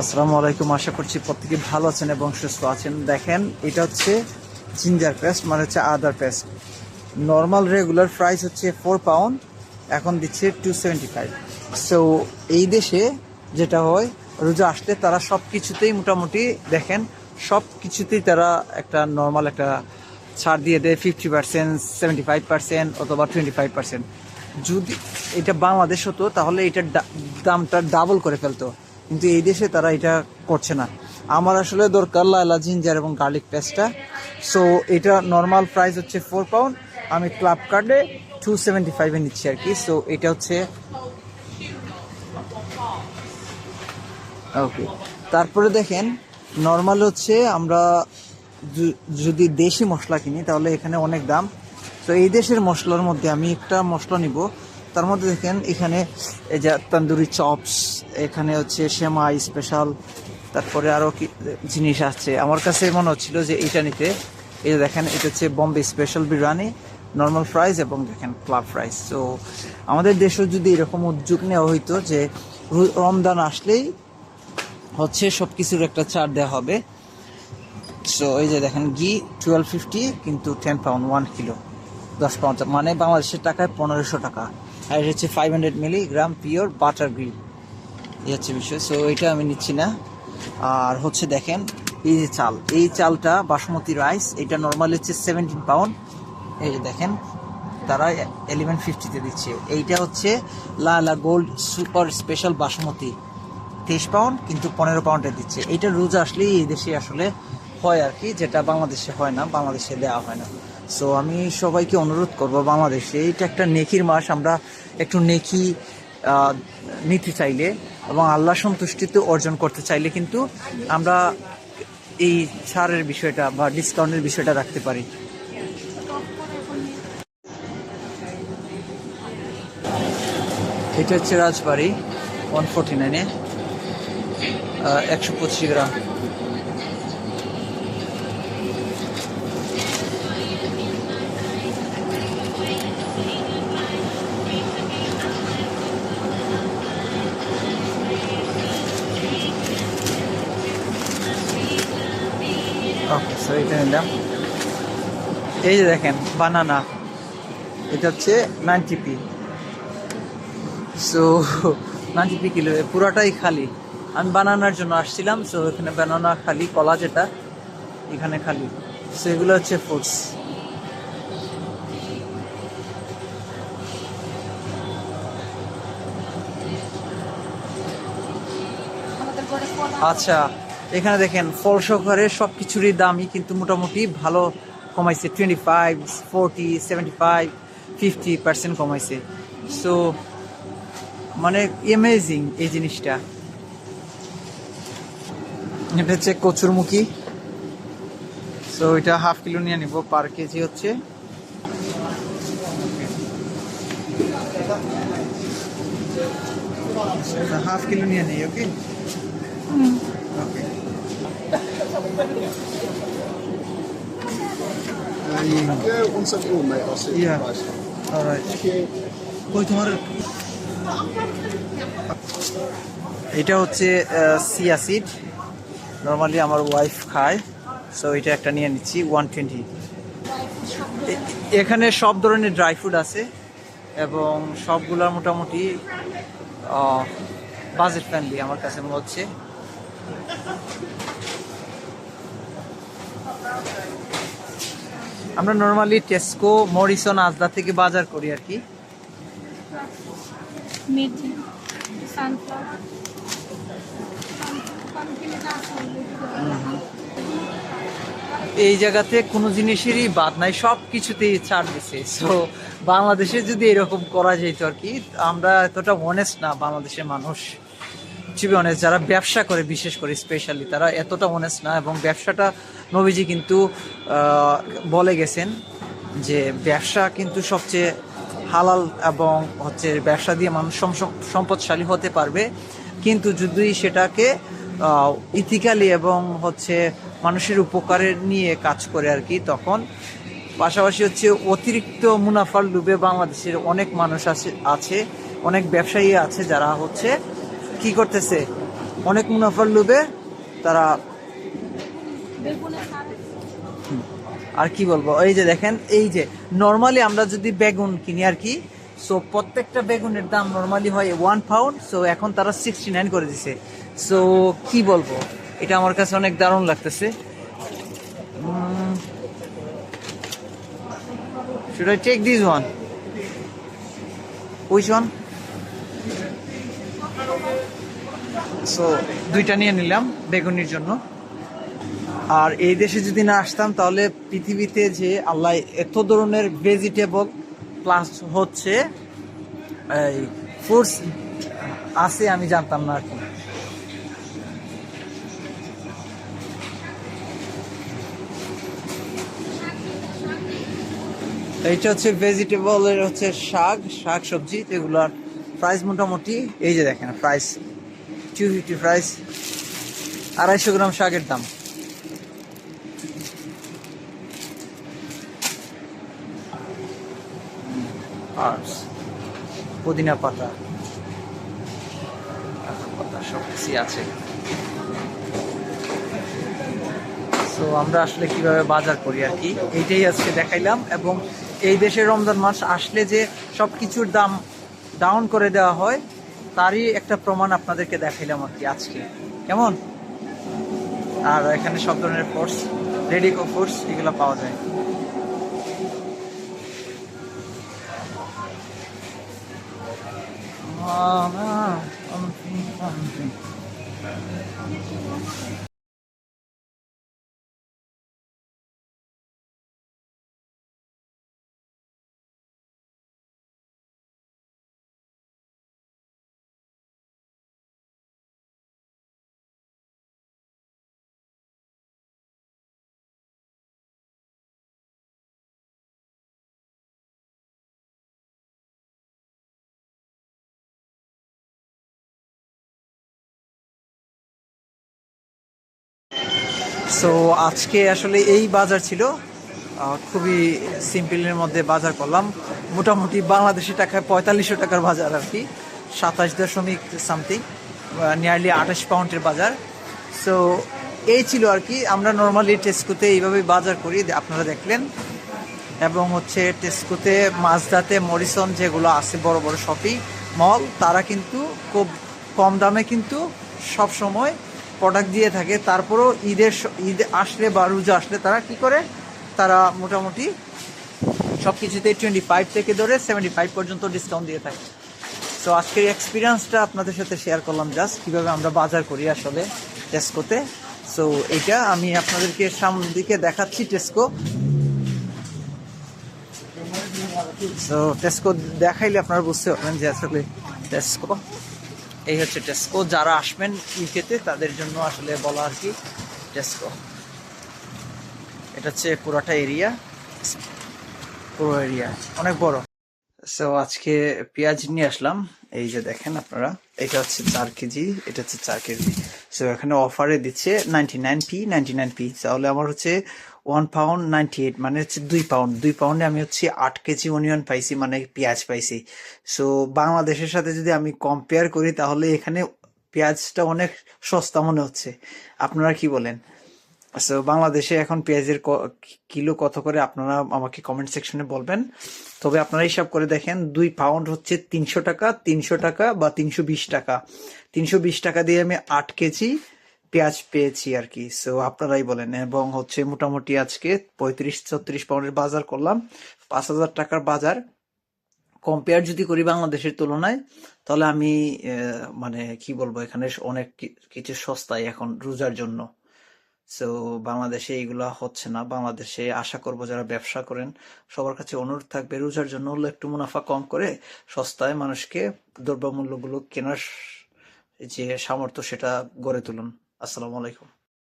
আসসালামু আলাইকুম, আশা করছি প্রত্যেকে ভালো আছেন এবং সুস্থ আছেন। দেখেন, এটা হচ্ছে জিঞ্জার পেস্ট মানে হচ্ছে আদার পেস্ট নর্মাল রেগুলার প্রাইস হচ্ছে ফোর পাউন্ড এখন দিচ্ছে টু সেভেন্টি ফাইভ সো এই দেশে যেটা হয়, রোজা আসলে তারা সব কিছুতেই মোটামুটি দেখেন সব কিছুতেই তারা একটা নর্মাল একটা ছাড় দিয়ে দেয় fifty percent seventy five percent অথবা টোয়েন্টি ফাইভ পার্সেন্ট যদি এটা বাংলাদেশ হতো, তাহলে এটার দামটা ডাবল করে ফেলতো। কিন্তু এই দেশে তারা এটা করছে না। আমার আসলে দরকার লালা জিঞ্জার এবং গার্লিক পেস্টটা। সো এটা নর্মাল প্রাইস হচ্ছে ফোর পাউন্ড আমি ক্লাব কার্ডে টু সেভেন্টি ফাইভে নিচ্ছি আর কি। সো এটা হচ্ছে ওকে তারপরে দেখেন নর্মাল হচ্ছে আমরা যদি দেশি মশলা কিনি, তাহলে এখানে অনেক দাম। তো এই দেশের মশলার মধ্যে আমি একটা মশলা নিব। তার মধ্যে দেখেন, এখানে এই যে তন্দুরি চপস, এখানে হচ্ছে সেমাই স্পেশাল, তারপরে আরও কি জিনিস আছে। আমার কাছে মনে হচ্ছিল যে এটা নিতে, এই যে দেখেন, এটা হচ্ছে Bombay special biryani, normal fries এবং দেখেন ক্লাব ফ্রাইজ তো আমাদের দেশেও যদি এরকম উদ্যোগ নেওয়া হইতো যে রু- রমজান আসলেই হচ্ছে সব কিছুর একটা ছাড় দেওয়া হবে। সো এই যে দেখেন, ঘি টুয়েলভ ফিফটি কিন্তু টেন পাউন্ড ওয়ান কিলো দশ পাউন্ড মানে বাংলাদেশের টাকায় পনেরোশো টাকা। আর এটা হচ্ছে five hundred milligram pure butter ghee এই হচ্ছে বিষয়। সো এটা আমি নিচ্ছি না। আর হচ্ছে দেখেন, এই যে চাল। এই চালটা বাসমতি রাইস এটা নর্মালি হচ্ছে সেভেন্টিন পাউন্ড এই যে দেখেন, তারা এলিভেন ফিফটিতে দিচ্ছে। এইটা হচ্ছে লালা গোল্ড সুপার স্পেশাল বাসমতি। তেইশ পাউন্ড কিন্তু পনেরো পাউন্ডে দিচ্ছে। এইটা রোজ আসলেই এই দেশে আসলে হয় আর কি, যেটা বাংলাদেশে হয় না, বাংলাদেশে দেওয়া হয় না। সো আমি সবাইকে অনুরোধ করব বাংলাদেশে। এইটা একটা নেকির মাস, আমরা একটু নেকি নিতে চাইলে এবং আল্লাহ সন্তুষ্টিতে অর্জন করতে চাইলে কিন্তু আমরা এই ছাড়ের বিষয়টা বা ডিসকাউন্টের বিষয়টা রাখতে পারি। এটা হচ্ছে রাজবাড়ি ওয়ান ফোরটি নাইনে একশো পঁচিশ গ্রাম। ওকে নিলাম এই যে দেখেন বানানা এটা হচ্ছে ninety P. So ninety P kilo পুরাটাই খালি। আমি বানানোর জন্য আসছিলাম সো এখানে বানানা খালি, কলা যেটা, এখানে খালি। সো এগুলো হচ্ছে ফ্রুটস আচ্ছা। এখানে দেখেন ফল সহকারে সব কিছুরই দামই কিন্তু মোটামুটি ভালো কমাইছে। Twenty five forty seventy five fifty percent কমাইছে। So মানে এমেজিং এই জিনিসটা। এটা হচ্ছে কচুরমুখী। সো এটা হাফ কিলো নিয়ে নিব পার কেজি হচ্ছে। হাফ কিলো নিয়ে নিই ওকে ওকে Yeah, one seventy one, mate. I'll see Yeah. তোমার এটা হচ্ছে সিয়া সিড নর্মালি আমার ওয়াইফ খায় সো এটা একটা নিয়ে নিচ্ছি ওয়ান টোয়েন্টি এখানে সব ধরনের ড্রাই ফ্রুট আছে এবং সবগুলোর মোটামুটি বাজেট ফ্রেন্ডলি আমার কাছে মনে হচ্ছে আমরা নর্মালি টেস্কো মরিসন আজদা থেকে বাজার করি আর কি। এই জায়গাতে কোনো জিনিসেরই বাদ নাই সব কিছুতেই ছাড় দিছে। সো বাংলাদেশে যদি এরকম করা যেত আর কি আমরা এতটা অনেস্ট না বাংলাদেশের মানুষ। টু বি অনেস্ট যারা ব্যবসা করে, বিশেষ করে স্পেশালি তারা এতটা অনেস্ট না এবং ব্যবসাটা নবীজি কিন্তু বলে গেছেন যে ব্যবসা কিন্তু সবচেয়ে হালাল এবং হচ্ছে ব্যবসা দিয়ে মানুষ সম্পদশালী হতে পারবে। কিন্তু যদি সেটাকে ইথিক্যালি এবং হচ্ছে মানুষের উপকারের নিয়ে কাজ করে আর কি, তখন পাশাপাশি হচ্ছে অতিরিক্ত মুনাফার লুবে বাংলাদেশের অনেক মানুষ আছে আছে, অনেক ব্যবসায়ী আছে যারা হচ্ছে কি করতেছে? অনেক মুনাফার লোভে তারা আর কি বলব? এই যে দেখেন, এই যে নর্মালি আমরা যদি বেগুন কিনি আর কি সো প্রত্যেকটা বেগুনের দাম নর্মালি হয় ওয়ান পাউন্ড সো এখন তারা সিক্সটি নাইন করে দিছে। সো কি বলব? এটা আমার কাছে অনেক দারুণ লাগতেছে। Should take one which one so দুইটা নিয়ে নিলাম বেগুনির জন্য। আর এই দেশে যদি না আসতাম, তাহলে পৃথিবীতে যে আল্লাহ এত ধরনের ভেজিটেবল প্লাস হচ্ছে, এই ফ্রুটস আছে, আমি জানতাম না আর কি। এইটা হচ্ছে ভেজিটেবলের হচ্ছে শাক শাক সবজি, যেগুলোর প্রাইস মোটামুটি, এই যে দেখেন প্রাইস টু ফিফটি প্রাইস আড়াইশো গ্রাম শাকের দাম। আর্টস পুদিনা পাতা। পাতা সব কিছুই আছে। তো আমরা আসলে কীভাবে বাজার করি আর কি এইটাই আজকে দেখাইলাম এবং এই দেশে রমজান মাস আসলে যে সব কিছুর দাম ডাউন করে দেওয়া হয় তারই একটা প্রমাণ আপনাদেরকে দেখাইলাম আর কি আজকে। কেমন? আর এখানে সব ধরনের ফোর্স রেডিকো ফোর্স এগুলো পাওয়া যায়। Ah, something, সো আজকে আসলে এই বাজার ছিল খুবই সিম্পলের মধ্যে বাজার করলাম। মোটামুটি বাংলাদেশি টাকায় পঁয়তাল্লিশশো টাকার বাজার আর কি, সাতাশ দশমিক সামথিং নিয়ারলি আঠাশ পাউন্ডের বাজার। সো এই ছিল আর কি, আমরা নর্মালি টেস্কোতে এইভাবে বাজার করি আপনারা দেখলেন। এবং হচ্ছে টেস্কোতে মাছদাতে মরিসন যেগুলো আছে, বড় বড় শপিং মল তারা কিন্তু খুব কম দামে কিন্তু সব সময় প্রোডাক্ট দিয়ে থাকে, তারপরেও ঈদের ঈদ আসলে বা রোজা আসলে তারা কি করে? তারা মোটামুটি সব কিছুতে টোয়েন্টি ফাইভ থেকে ধরে সেভেন্টি ফাইভ পর্যন্ত ডিসকাউন্ট দিয়ে থাকে। তো আজকের এক্সপিরিয়েন্সটা আপনাদের সাথে শেয়ার করলাম জাস্ট কীভাবে আমরা বাজার করি আসলে টেস্কোতে সো এটা আমি আপনাদেরকে সামনের দিকে দেখাচ্ছি টেস্কো সো টেস্কো দেখাইলে আপনারা বুঝতে পারবেন যে আসলে টেস্কো এই হচ্ছে টেস্কো যারা আসবেন ইউকেতে, তাদের জন্য আসলে বলা আর কি টেস্কো এটা হচ্ছে পুরোটা এরিয়া। পুরো এরিয়া। অনেক বড়। সো আজকে পেঁয়াজ নিয়ে আসলাম। এই যে দেখেন আপনারা, এটা হচ্ছে চার কেজি, এটা হচ্ছে চার কেজি। সো এখানে অফারে দিচ্ছে ninety nine P ninety nine P তাহলে আমার হচ্ছে ওয়ান পাউন্ড নাইনটি এইট মানে হচ্ছে দুই পাউন্ড দুই পাউন্ডে আমি হচ্ছে আট কেজি অনিয়ন পাইছি মানে পেঁয়াজ পাইছি। সো বাংলাদেশের সাথে যদি আমি কম্পেয়ার করি, তাহলে এখানে পেঁয়াজটা অনেক সস্তা মনে হচ্ছে। আপনারা কি বলেন? সো বাংলাদেশে এখন পেঁয়াজের কিলো কত করে, আপনারা আমাকে কমেন্ট সেকশনে বলবেন। তবে আপনারা হিসাব করে দেখেন, দুই পাউন্ড হচ্ছে তিনশো টাকা তিনশো টাকা বা তিনশো বিশ টাকা। তিনশো বিশ টাকা দিয়ে আমি আট কেজি পেঁয়াজ পেয়েছি আর কি। সো আপনারাই বলেন। এবং হচ্ছে মোটামুটি আজকে পঁয়ত্রিশ, ছত্রিশ পাউন্ডের বাজার করলাম। পাঁচ হাজার টাকার বাজার। কম্পেয়ার যদি করি বাংলাদেশের তুলনায়, তাহলে আমি মানে কি বলব, এখানে অনেক কিছু সস্তায় এখন রোজার জন্য। সো বাংলাদেশে এইগুলা হচ্ছে না। বাংলাদেশে আশা করব যারা ব্যবসা করেন, সবার কাছে অনুরোধ থাকবে, রোজার জন্য হলো একটু মুনাফা কম করে সস্তায় মানুষকে দ্রব্যমূল্যগুলো কেনার যে সামর্থ্য সেটা গড়ে তুলুন। আসসালামু আলাইকুম।